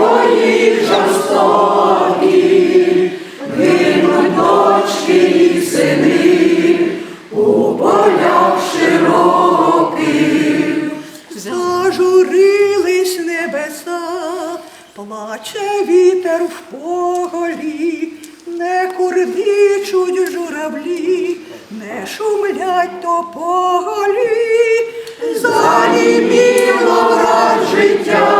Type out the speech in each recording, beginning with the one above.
твої жорстокі, гинуть дочки сини у полях зажурились небеса, плаче вітер в поголі, не курдичуть журавлі, не шумлять то поголі, заніміло брат життя.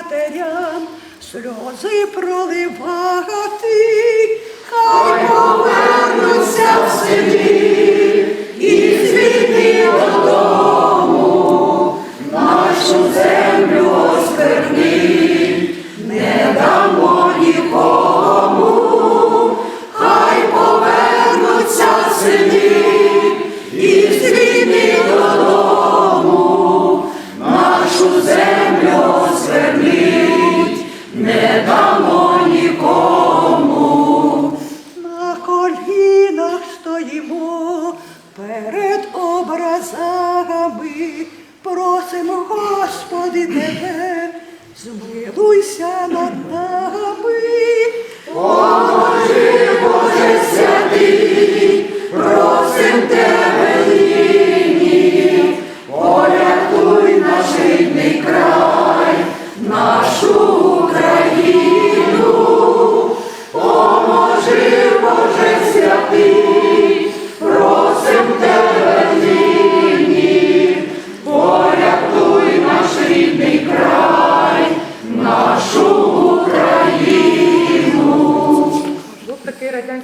матерям сльози проливати, хай повернуться в селі і звідти додому, нашу землю остерни, не дамо нікому, хай повернуться в селі і звідти додому, нашу землю свербліть, не дамо нікому. На колінах стоїмо перед образами, просимо, Господи, тебе, змилуйся над нами. О, Боже, Боже святий, просим тебе. happy.